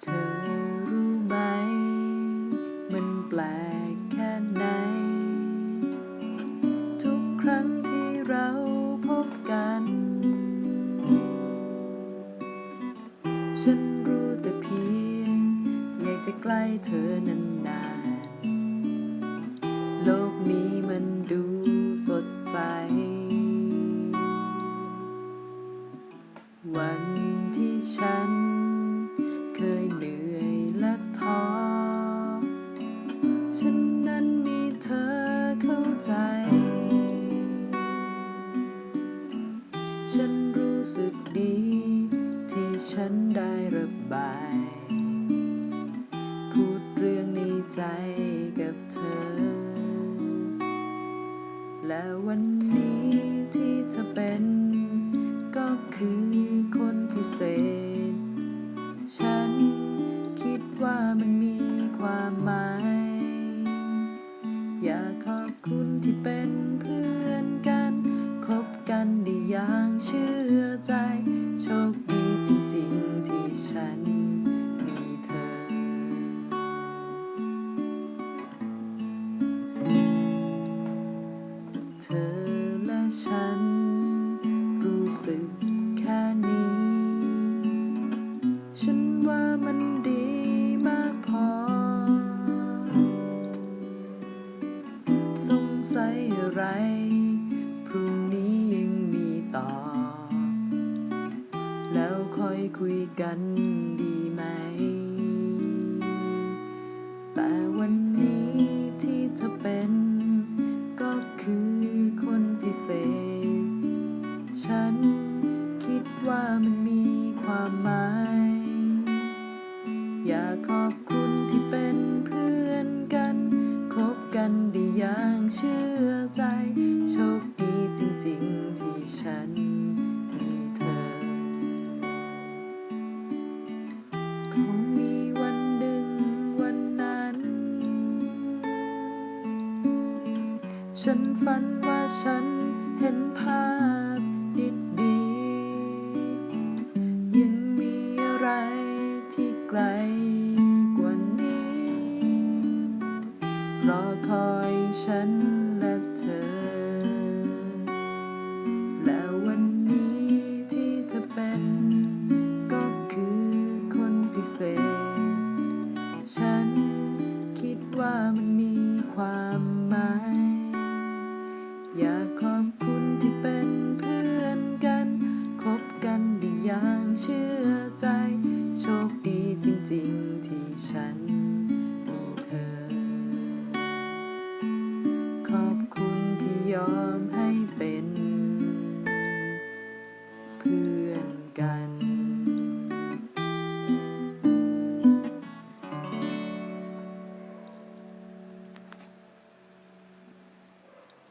เธอรู้ไหม มันแปลกแค่ไหน ทุกครั้งที่เราพบกัน ฉันรู้แต่เพียง อยากจะใกล้เธอนานโลกนี้มันดูสดใสวัน ใจ ฉันรู้สึกดี ที่ฉันได้ระบาย พูดเรื่องในใจกับเธอ และวันนี้ที่เธอเป็น ก็คือคนพิเศษ ฉันคิดว่ามันมีความหมายอย เธอและฉัน รู้สึกแค่นี้ ฉันว่ามันดีมากพอ สงสัยอะไร พรุ่งนี้ยังมีต่อ แล้วค่อยคุยกันดีไหม เชื่อใจ โชคดีจริงๆที่ฉันมีเธอ คงมีวันหนึ่งวันนั้น ฉันฝันว่าฉันเห็นภาพดีๆยังมีอะไรที่ไกล ฉันและเธอ และวันนี้ที่เธอเป็น ก็คือคนพิเศษ ฉันคิดว่ามันมีความหมาย อยากขอบคุณที่เป็นเพื่อนกัน คบกันได้อย่างชื่อ